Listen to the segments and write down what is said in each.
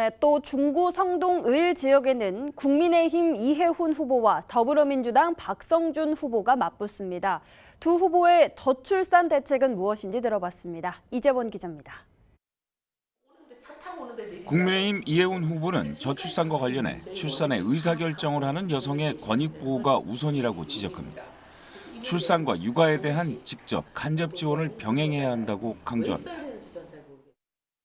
네, 또 중구 성동 을 지역에는 국민의힘 이해훈 후보와 더불어민주당 박성준 후보가 맞붙습니다. 두 후보의 저출산 대책은 무엇인지 들어봤습니다. 이재원 기자입니다. 국민의힘 이해훈 후보는 저출산과 관련해 출산에 의사결정을 하는 여성의 권익보호가 우선이라고 지적합니다. 출산과 육아에 대한 직접 간접 지원을 병행해야 한다고 강조합니다.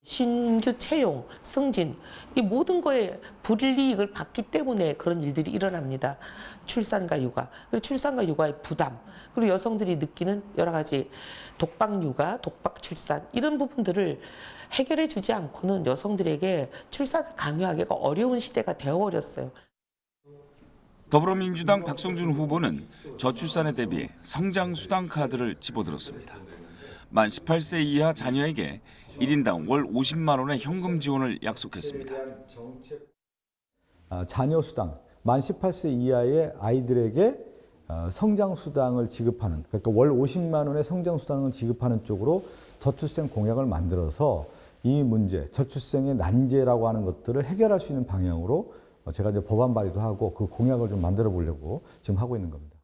신규 채용, 승진 이 모든 거에 불이익을 받기 때문에 그런 일들이 일어납니다. 출산과 육아, 그리고 출산과 육아의 부담, 그리고 여성들이 느끼는 여러 가지 독박 육아, 독박 출산 이런 부분들을 해결해 주지 않고는 여성들에게 출산을 강요하기가 어려운 시대가 되어버렸어요. 더불어민주당 박성준 후보는 저출산에 대비해 성장 수당 카드를 집어들었습니다. 만 18세 이하 자녀에게 1인당 월 50만 원의 현금 지원을 약속했습니다. 아, 자녀 수당 만 18세 이하의 아이들에게 어, 성장 수당을 지급하는 그러니까 월 50만 원의 성장 수당을 지급하는 쪽으로 저출생 공약을 만들어서 이 문제 저출생의 난제라고 하는 것들을 해결할 수 있는 방향으로 어, 제가 이제 법안 발의도 하고 그 공약을 좀 만들어 보려고 지금 하고 있는 겁니다.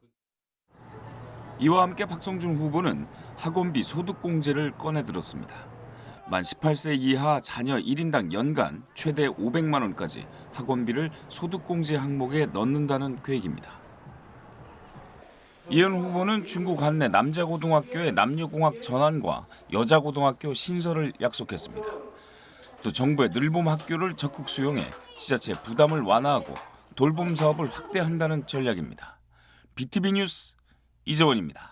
이와 함께 박성준 후보는 학원비 소득공제를 꺼내들었습니다. 만 18세 이하 자녀 1인당 연간 최대 500만 원까지 학원비를 소득공제 항목에 넣는다는 계획입니다. 이현 후보는 중국 관내 남자고등학교의 남녀공학 전환과 여자고등학교 신설을 약속했습니다. 또 정부의 늘봄 학교를 적극 수용해 지자체 부담을 완화하고 돌봄 사업을 확대한다는 전략입니다. BTV 뉴스 이재원입니다.